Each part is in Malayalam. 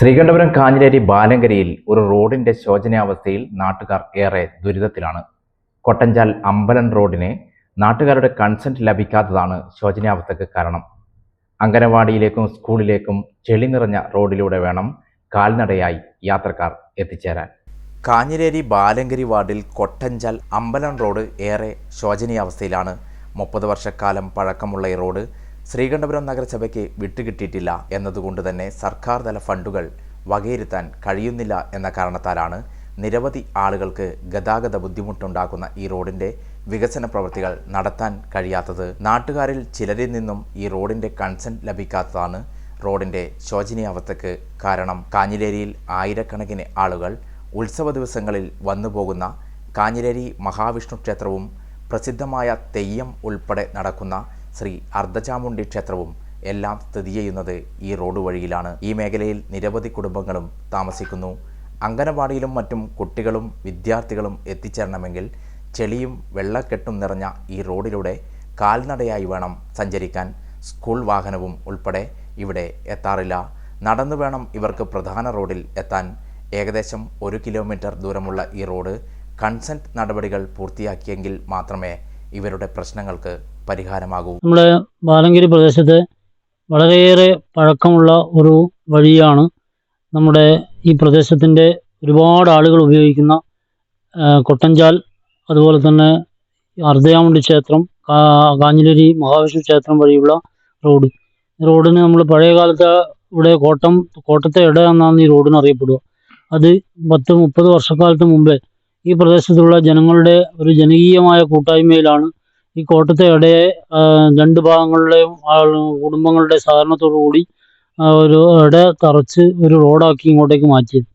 ശ്രീകണ്ഠപുരം കാഞ്ഞിലേരി ബാലങ്കരിയിൽ ഒരു റോഡിന്റെ ശോചനീയാവസ്ഥയിൽ നാട്ടുകാർ ഏറെ ദുരിതത്തിലാണ്. കൊട്ടഞ്ചാൽ അമ്പലൻ റോഡിനെ നാട്ടുകാരുടെ കൺസെന്റ് ലഭിക്കാത്തതാണ് ശോചനീയാവസ്ഥയ്ക്ക് കാരണം. അംഗനവാടിയിലേക്കും സ്കൂളിലേക്കും ചെളി നിറഞ്ഞ റോഡിലൂടെ വേണം കാൽനടയായി യാത്രക്കാർ എത്തിച്ചേരാൻ. കാഞ്ഞിലേരി ബാലങ്കരി വാർഡിൽ കൊട്ടഞ്ചാൽ അമ്പലൻ റോഡ് ഏറെ ശോചനീയാവസ്ഥയിലാണ് മുപ്പത് വർഷക്കാലം പഴക്കമുള്ള ഈ റോഡ് ശ്രീകണ്ഠപുരം നഗരസഭയ്ക്ക് വിട്ടുകിട്ടിയിട്ടില്ല എന്നതുകൊണ്ട് തന്നെ സർക്കാർ തല ഫണ്ടുകൾ വകയിരുത്താൻ കഴിയുന്നില്ല എന്ന കാരണത്താലാണ് നിരവധി ആളുകൾക്ക് ഗതാഗത ബുദ്ധിമുട്ടുണ്ടാക്കുന്ന ഈ റോഡിന്റെ വികസന പ്രവൃത്തികൾ നടത്താൻ കഴിയാത്തത്. നാട്ടുകാരിൽ ചിലരിൽ നിന്നും ഈ റോഡിന്റെ കൺസെന്റ് ലഭിക്കാത്തതാണ് റോഡിന്റെ ശോചനീയാവസ്ഥയ്ക്ക് കാരണം. കാഞ്ഞിലേരിയിൽ ആയിരക്കണക്കിന് ആളുകൾ ഉത്സവ ദിവസങ്ങളിൽ വന്നു പോകുന്ന കാഞ്ഞിലേരി മഹാവിഷ്ണു ക്ഷേത്രവും പ്രസിദ്ധമായ തെയ്യം ഉൾപ്പെടെ നടക്കുന്ന ശ്രീ അർദ്ധചാമുണ്ടി ക്ഷേത്രവും എല്ലാം സ്ഥിതി ചെയ്യുന്നത് ഈ റോഡ് വഴിയിലാണ്. ഈ മേഖലയിൽ നിരവധി കുടുംബങ്ങളും താമസിക്കുന്നു. അംഗനവാടിയിലും മറ്റും കുട്ടികളും വിദ്യാർത്ഥികളും എത്തിച്ചേരണമെങ്കിൽ ചെളിയും വെള്ളക്കെട്ടും നിറഞ്ഞ ഈ റോഡിലൂടെ കാൽനടയായി വേണം സഞ്ചരിക്കാൻ. സ്കൂൾ വാഹനവും ഉൾപ്പെടെ ഇവിടെ എത്താറില്ല. നടന്നു വേണം ഇവർക്ക് പ്രധാന റോഡിൽ എത്താൻ. ഏകദേശം ഒരു കിലോമീറ്റർ ദൂരമുള്ള ഈ റോഡ് കൺസെന്റ് നടപടികൾ പൂർത്തിയാക്കിയെങ്കിൽ മാത്രമേ ഇവരുടെ പ്രശ്നങ്ങൾക്ക് പരിഹാരമാകൂ. നമ്മുടെ ബാലങ്കിരി പ്രദേശത്തെ വളരെയേറെ പഴക്കമുള്ള ഒരു വഴിയാണ് നമ്മുടെ ഈ പ്രദേശത്തിന്റെ ഒരുപാട് ആളുകൾ ഉപയോഗിക്കുന്ന കൊട്ടഞ്ചാൽ അതുപോലെ തന്നെ അർദ്ധയാമുണ്ടി ക്ഷേത്രം കാഞ്ഞിലേരി മഹാവിഷ്ണു ക്ഷേത്രം വഴിയുള്ള റോഡ്. റോഡിന് നമ്മൾ പഴയ കാലത്ത് ഇവിടെ കോട്ടം കോട്ടത്തെ ഇട എന്നാണ് ഈ റോഡിന് അറിയപ്പെടുക. അത് പത്ത് മുപ്പത് വർഷക്കാലത്ത് മുമ്പേ ഈ പ്രദേശത്തുള്ള ജനങ്ങളുടെ ഒരു ജനകീയമായ കൂട്ടായ്മയിലാണ് ഈ കോട്ടത്തെ രണ്ട് ഭാഗങ്ങളിലെയും കുടുംബങ്ങളുടെ സഹകരണത്തോടു കൂടി ഒരു ഇട തറച്ച് ഒരു റോഡാക്കി ഇങ്ങോട്ടേക്ക് മാറ്റിയത്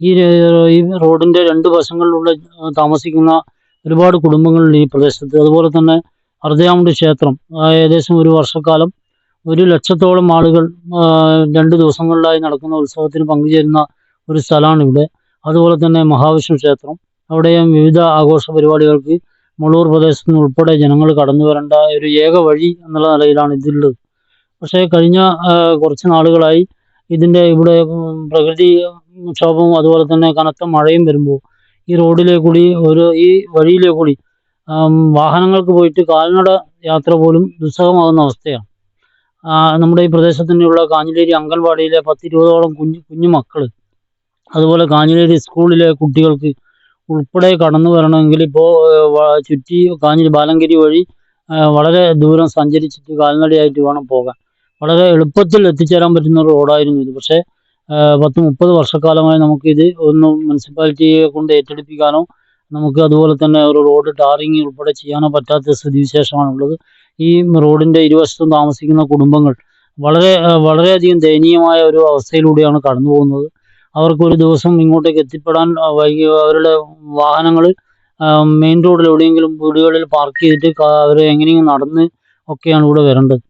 ഈ ഈ റോഡിന്റെ രണ്ട് വശങ്ങളിലുള്ള താമസിക്കുന്ന ഒരുപാട് കുടുംബങ്ങളുണ്ട് ഈ പ്രദേശത്ത്. അതുപോലെ തന്നെ അർദ്ധയാമുണ്ട് ക്ഷേത്രം ഏകദേശം ഒരു വർഷക്കാലം ഒരു ലക്ഷത്തോളം ആളുകൾ രണ്ട് ദിവസങ്ങളിലായി നടക്കുന്ന ഉത്സവത്തിന് പങ്കുചേരുന്ന ഒരു സ്ഥലമാണ് ഇവിടെ. അതുപോലെ തന്നെ മഹാവിഷ്ണു ക്ഷേത്രം. അവിടെയും വിവിധ ആഘോഷ പരിപാടികൾക്ക് മുള്ളൂർ പ്രദേശത്ത് നിന്ന് ഉൾപ്പെടെ ജനങ്ങൾ കടന്നു വരേണ്ട ഒരു ഏക വഴി എന്നുള്ള നിലയിലാണ് ഇതിലുള്ളത്. പക്ഷേ കഴിഞ്ഞ കുറച്ച് നാളുകളായി ഇതിന്റെ ഇവിടെ പ്രകൃതി ക്ഷോഭവും അതുപോലെ തന്നെ കനത്ത മഴയും വരുമ്പോൾ ഈ റോഡിലെ കൂടി ഒരു ഈ വഴിയിലെ കൂടി വാഹനങ്ങൾക്ക് പോയിട്ട് കാൽനട യാത്ര പോലും ദുസ്സഹമാകുന്ന അവസ്ഥയാണ്. നമ്മുടെ ഈ പ്രദേശത്തിനുള്ള കാഞ്ഞിലേരി അംഗൻവാടിയിലെ പത്തിരുപതോളം കുഞ്ഞു കുഞ്ഞു മക്കൾ അതുപോലെ കാഞ്ഞിലേരി സ്കൂളിലെ കുട്ടികൾക്ക് ഉൾപ്പെടെ കടന്നു വരണമെങ്കിൽ ഇപ്പോൾ ചുറ്റി കാഞ്ഞിരി ബാലങ്കരി വഴി വളരെ ദൂരം സഞ്ചരിച്ചിട്ട് കാൽനടയായിട്ട് വേണം പോകാൻ. വളരെ എളുപ്പത്തിൽ എത്തിച്ചേരാൻ പറ്റുന്ന ഒരു റോഡായിരുന്നു ഇത്. പക്ഷേ പത്ത് മുപ്പത് വർഷക്കാലമായി നമുക്കിത് ഒന്ന് മുനിസിപ്പാലിറ്റിയെ കൊണ്ട് ഏറ്റെടുപ്പിക്കാനോ നമുക്ക് അതുപോലെ തന്നെ ഒരു റോഡ് ടാറിങ് ഉൾപ്പെടെ ചെയ്യാനോ പറ്റാത്ത സ്ഥിതിവിശേഷമാണുള്ളത്. ഈ റോഡിന്റെ ഇരുവശത്തും താമസിക്കുന്ന കുടുംബങ്ങൾ വളരെ വളരെയധികം ദയനീയമായ ഒരു അവസ്ഥയിലൂടെയാണ് കടന്നു പോകുന്നത് അവർക്ക് ഒരു ദിവസം ഇങ്ങോട്ടേക്ക് എത്തിപ്പെടാൻ വൈകി അവരുടെ വാഹനങ്ങൾ മെയിൻ റോഡിൽ എവിടെയെങ്കിലും വീടുകളിൽ പാർക്ക് ചെയ്തിട്ട് അവർ എങ്ങനെയെങ്കിലും നടന്ന് ഒക്കെയാണ് ഇവിടെ വരേണ്ടത്.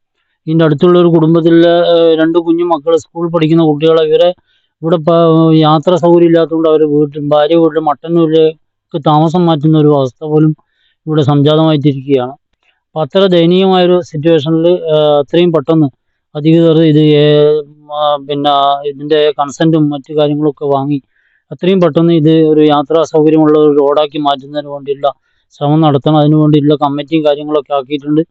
ഇതിന്റെ അടുത്തുള്ള ഒരു കുടുംബത്തിലെ രണ്ട് കുഞ്ഞു മക്കൾ സ്കൂൾ പഠിക്കുന്ന കുട്ടികളെ ഇവരെ ഇവിടെ യാത്ര സൗകര്യം ഇല്ലാത്തതുകൊണ്ട് അവർ വീട്ടിൽ ഭാര്യ വീട്ടിൽ മട്ടന്നൂരിലേക്ക് താമസം മാറ്റുന്ന ഒരു അവസ്ഥ പോലും ഇവിടെ സംജാതമായിട്ടിരിക്കുകയാണ്. അപ്പോൾ അത്ര ദയനീയമായൊരു സിറ്റുവേഷനിൽ അത്രയും പെട്ടെന്ന് അധികൃതർ ഇത് പിന്നെ ഇതിന്റെ കൺസെന്റും മറ്റു കാര്യങ്ങളൊക്കെ വാങ്ങി അത്രയും പെട്ടെന്ന് ഇത് ഒരു യാത്രാ സൗകര്യമുള്ള ഒരു റോഡാക്കി മാറ്റുന്നതിന് വേണ്ടിയുള്ള ശ്രമം നടത്തണം. അതിനു വേണ്ടിയുള്ള കമ്മിറ്റിയും കാര്യങ്ങളൊക്കെ ആക്കിയിട്ടുണ്ട്.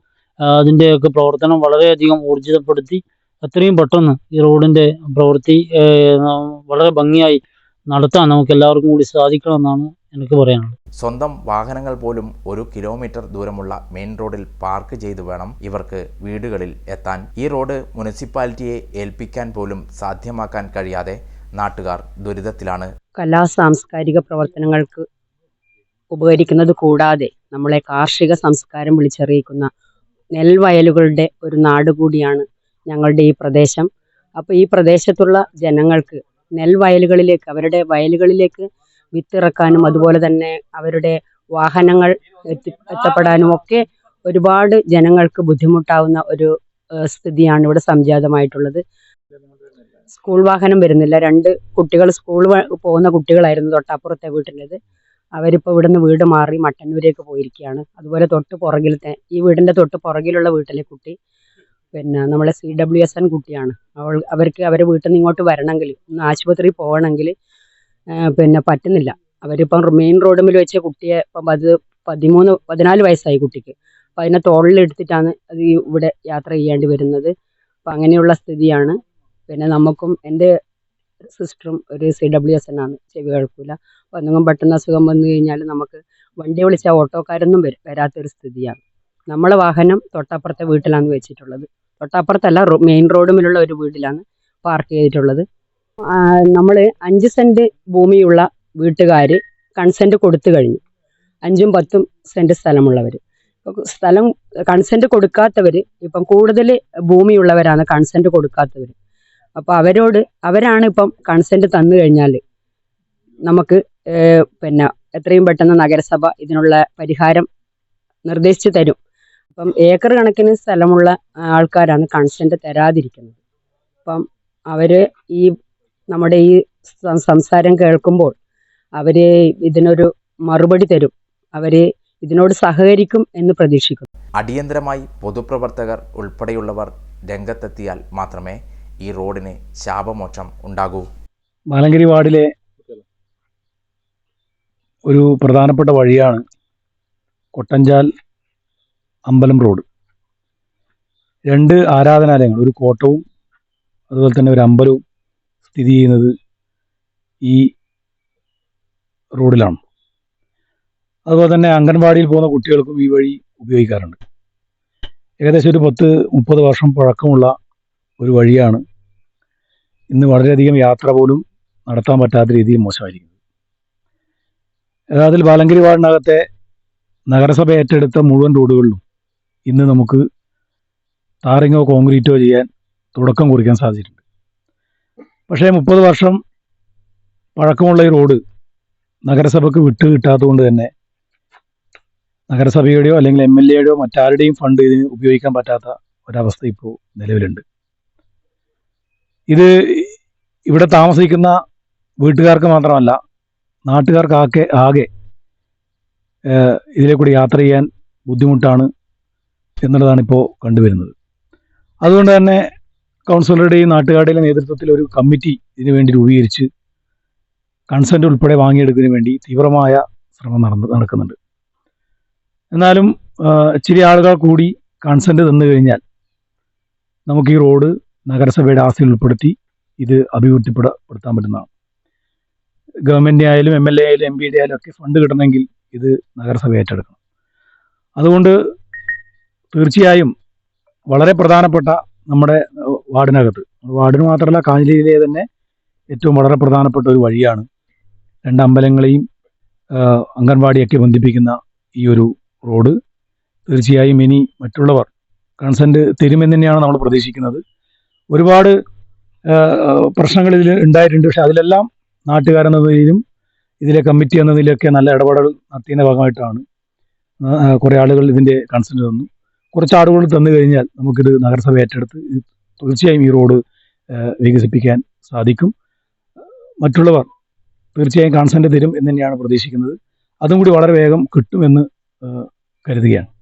അതിന്റെയൊക്കെ പ്രവർത്തനം വളരെയധികം ഊർജിതപ്പെടുത്തി എത്രയും പെട്ടെന്ന് ഈ റോഡിന്റെ പ്രവൃത്തി വളരെ ഭംഗിയായി നടത്താൻ നമുക്ക് എല്ലാവർക്കും കൂടി സാധിക്കണമെന്നാണ് എനിക്ക് പറയാനുള്ളത്. സ്വന്തം വാഹനങ്ങൾ പോലും ഒരു കിലോമീറ്റർ ദൂരമുള്ള മെയിൻ റോഡിൽ പാർക്ക് ചെയ്തു വേണം ഇവർക്ക് വീടുകളിൽ എത്താൻ. ഈ റോഡ് മുനിസിപ്പാലിറ്റിയെ ഏൽപ്പിക്കാൻ പോലും സാധ്യമാക്കാൻ കഴിയാതെ നാട്ടുകാർ ദുരിതത്തിലാണ്. കലാ സാംസ്കാരിക പ്രവർത്തനങ്ങൾക്ക് ഉപകരിക്കുന്നത് കൂടാതെ നമ്മളെ കാർഷിക സംസ്കാരം വിളിച്ചറിയിക്കുന്ന നെൽവയലുകളുടെ ഒരു നാട് കൂടിയാണ് ഞങ്ങളുടെ ഈ പ്രദേശം. അപ്പോൾ ഈ പ്രദേശത്തുള്ള ജനങ്ങൾക്ക് നെൽവയലുകളിലേക്ക് അവരുടെ വയലുകളിലേക്ക് വിത്തിറക്കാനും അതുപോലെ തന്നെ അവരുടെ വാഹനങ്ങൾ എത്തി എത്തപ്പെടാനും ഒക്കെ ഒരുപാട് ജനങ്ങൾക്ക് ബുദ്ധിമുട്ടാവുന്ന ഒരു സ്ഥിതിയാണ് ഇവിടെ സംജാതമായിട്ടുള്ളത്. സ്കൂൾ വാഹനം വരുന്നില്ല. രണ്ട് കുട്ടികൾ സ്കൂൾ പോകുന്ന കുട്ടികളായിരുന്നു തൊട്ടപ്പുറത്തെ വീട്ടിലേത്. അവരിപ്പോൾ ഇവിടുന്ന് വീട് മാറി മട്ടന്നൂരേക്ക് പോയിരിക്കുകയാണ്. അതുപോലെ തൊട്ട് പുറകിലത്തെ ഈ വീടിന്റെ തൊട്ട് പുറകിലുള്ള വീട്ടിലെ കുട്ടി പിന്നെ നമ്മളെ സി ഡബ്ല്യു എസ് എൻ കുട്ടിയാണ്. അവൾ അവർക്ക് അവരെ വീട്ടിൽ നിന്ന് ഇങ്ങോട്ട് വരണമെങ്കിൽ ഒന്ന് ആശുപത്രിയിൽ പോകണമെങ്കിൽ പിന്നെ പറ്റുന്നില്ല. അവരിപ്പം മെയിൻ റോഡുമ്പിൽ വെച്ച കുട്ടിയെ ഇപ്പം അത് പതിമൂന്ന് പതിനാല് വയസ്സായി കുട്ടിക്ക്. അപ്പം അതിനെ തോളിലെടുത്തിട്ടാണ് അത് ഇവിടെ യാത്ര ചെയ്യേണ്ടി വരുന്നത്. അപ്പം അങ്ങനെയുള്ള സ്ഥിതിയാണ്. പിന്നെ നമുക്കും എന്റെ സിസ്റ്ററും ഒരു സി ഡബ്ല്യു എസ് എൻ ആണ്. ചെവി കേൾക്കില്ല അപ്പം എന്തെങ്കിലും പെട്ടെന്ന് അസുഖം വന്നു കഴിഞ്ഞാൽ നമുക്ക് വണ്ടി വിളിച്ചാൽ ഓട്ടോക്കാരൊന്നും വരും വരാത്തൊരു സ്ഥിതിയാണ്. നമ്മളെ വാഹനം തൊട്ടപ്പുറത്തെ വീട്ടിലാണ് വെച്ചിട്ടുള്ളത്. തൊട്ടപ്പുറത്തല്ല മെയിൻ റോഡുമിലുള്ള ഒരു വീട്ടിലാണ് പാർക്ക് ചെയ്തിട്ടുള്ളത്. നമ്മൾ അഞ്ച് സെന്റ് ഭൂമിയുള്ള വീട്ടുകാർ കൺസെന്റ് കൊടുത്തു കഴിഞ്ഞു. അഞ്ചും പത്തും സെന്റ് സ്ഥലമുള്ളവർ സ്ഥലം കൺസെന്റ് കൊടുക്കാത്തവർ ഇപ്പം കൂടുതൽ ഭൂമിയുള്ളവരാണ് കൺസെന്റ് കൊടുക്കാത്തവർ അപ്പോൾ അവരോട് അവരാണ് ഇപ്പം കൺസെന്റ് തന്നു കഴിഞ്ഞാൽ നമുക്ക് പിന്നെ എത്രയും പെട്ടെന്ന് നഗരസഭ ഇതിനുള്ള പരിഹാരം നിർദ്ദേശിച്ചു തരും. അപ്പം ഏക്കർ കണക്കിന് സ്ഥലമുള്ള ആൾക്കാരാണ് കൺസെന്റ് തരാതിരിക്കുന്നത്. അപ്പം അവർ ഈ നമ്മുടെ ഈ സംസാരം കേൾക്കുമ്പോൾ അവരെ ഇതിനൊരു മറുപടി തരും. അവരെ ഇതിനോട് സഹകരിക്കും എന്ന് പ്രതീക്ഷിക്കുന്നു. അടിയന്തരമായി പൊതുപ്രവർത്തകർ ഉൾപ്പെടെയുള്ളവർ രംഗത്തെത്തിയാൽ മാത്രമേ ഈ റോഡിന് ശാപമോക്ഷം ഉണ്ടാകൂ. മലങ്കരി വാർഡിലെ ഒരു പ്രധാനപ്പെട്ട വഴിയാണ് കൊട്ടഞ്ചാൽ അമ്പലം റോഡ്. രണ്ട് ആരാധനാലയങ്ങൾ ഒരു കോട്ടവും അതുപോലെ തന്നെ ഒരു അമ്പലവും സ്ഥിതി ചെയ്യുന്നത് ഈ റോഡിലാണ്. അതുപോലെ തന്നെ അംഗൻവാടിയിൽ പോകുന്ന കുട്ടികൾക്കും ഈ വഴി ഉപയോഗിക്കാറുണ്ട്. ഏകദേശം ഒരു പത്ത് മുപ്പത് വർഷം പഴക്കമുള്ള ഒരു വഴിയാണ് ഇന്ന് വളരെയധികം യാത്ര പോലും നടത്താൻ പറ്റാത്ത രീതിയിൽ മോശമായിരിക്കുന്നത്. യഥാർത്ഥത്തിൽ ബാലങ്കരി വാർഡിനകത്തെ നഗരസഭ ഏറ്റെടുത്ത മുഴുവൻ റോഡുകളിലും ഇന്ന് നമുക്ക് ടാറിങ്ങോ കോൺക്രീറ്റോ ചെയ്യാൻ തുടക്കം കുറിക്കാൻ സാധിച്ചിട്ടുണ്ട്. പക്ഷേ മുപ്പത് വർഷം പഴക്കമുള്ള ഈ റോഡ് നഗരസഭയ്ക്ക് വിട്ട് കിട്ടാത്തതുകൊണ്ട് തന്നെ നഗരസഭയുടെയോ അല്ലെങ്കിൽ എം എൽ എയുടെയോ മറ്റാരുടെയും ഫണ്ട് ഇതിന് ഉപയോഗിക്കാൻ പറ്റാത്ത ഒരവസ്ഥ ഇപ്പോൾ നിലവിലുണ്ട്. ഇത് ഇവിടെ താമസിക്കുന്ന വീട്ടുകാർക്ക് മാത്രമല്ല നാട്ടുകാർക്കാകെ ആകെ ഇതിലെ കൂടി യാത്ര ചെയ്യാൻ ബുദ്ധിമുട്ടാണ് എന്നുള്ളതാണ് ഇപ്പോൾ കണ്ടുവരുന്നത്. അതുകൊണ്ട് തന്നെ കൗൺസിലറുടെയും നാട്ടുകാരുടെയും നേതൃത്വത്തിൽ ഒരു കമ്മിറ്റി ഇതിനു വേണ്ടി രൂപീകരിച്ച് കൺസെന്റ് ഉൾപ്പെടെ വാങ്ങിയെടുക്കുന്നതിന് വേണ്ടി തീവ്രമായ ശ്രമം നടന്ന് നടക്കുന്നുണ്ട്. എന്നാലും ഇച്ചിരി ആളുകൾ കൂടി കൺസെന്റ് തന്നു കഴിഞ്ഞാൽ നമുക്ക് ഈ റോഡ് നഗരസഭയുടെ ആസ്തിയിൽ ഉൾപ്പെടുത്തി ഇത് അഭിവൃദ്ധിപ്പെടുത്താൻ പറ്റുന്നതാണ്. ഗവൺമെന്റ് ആയാലും എം എൽ എ ആയാലും എം പിയുടെ ആയാലും ഒക്കെ ഫണ്ട് കിട്ടണമെങ്കിൽ ഇത് നഗരസഭ ഏറ്റെടുക്കണം. അതുകൊണ്ട് തീർച്ചയായും വളരെ പ്രധാനപ്പെട്ട നമ്മുടെ വാർഡിനകത്ത്. വാർഡിന് മാത്രമല്ല കാഞ്ഞിലിയിലെ തന്നെ ഏറ്റവും വളരെ പ്രധാനപ്പെട്ട ഒരു വഴിയാണ് രണ്ട് അമ്പലങ്ങളെയും അംഗൻവാടിയൊക്കെ ബന്ധിപ്പിക്കുന്ന ഈ ഒരു റോഡ്. തീർച്ചയായും ഇനി മറ്റുള്ളവർ കൺസെന്റ് തരുമെന്ന് തന്നെയാണ് നമ്മൾ പ്രതീക്ഷിക്കുന്നത്. ഒരുപാട് പ്രശ്നങ്ങൾ ഇതിൽ ഉണ്ടായിട്ടുണ്ട്. പക്ഷെ അതിലെല്ലാം നാട്ടുകാരെന്ന നിലയിലും ഇതിലെ കമ്മിറ്റി എന്ന നിലയിലൊക്കെ നല്ല ഇടപെടൽ നടത്തിയതിന്റെ ഭാഗമായിട്ടാണ് കുറേ ആളുകൾ ഇതിന്റെ കൺസെന്റ് തന്നു. കുറച്ച് ആളുകൾ തന്നു കഴിഞ്ഞാൽ നമുക്കിത് നഗരസഭ ഏറ്റെടുത്ത് തീർച്ചയായും ഈ റോഡ് വികസിപ്പിക്കാൻ സാധിക്കും. മറ്റുള്ളവർ തീർച്ചയായും കൺസെന്റ് തരും എന്ന് തന്നെയാണ് പ്രതീക്ഷിക്കുന്നത്. അതും കൂടി വളരെ വേഗം കിട്ടുമെന്ന് കരുതുകയാണ്.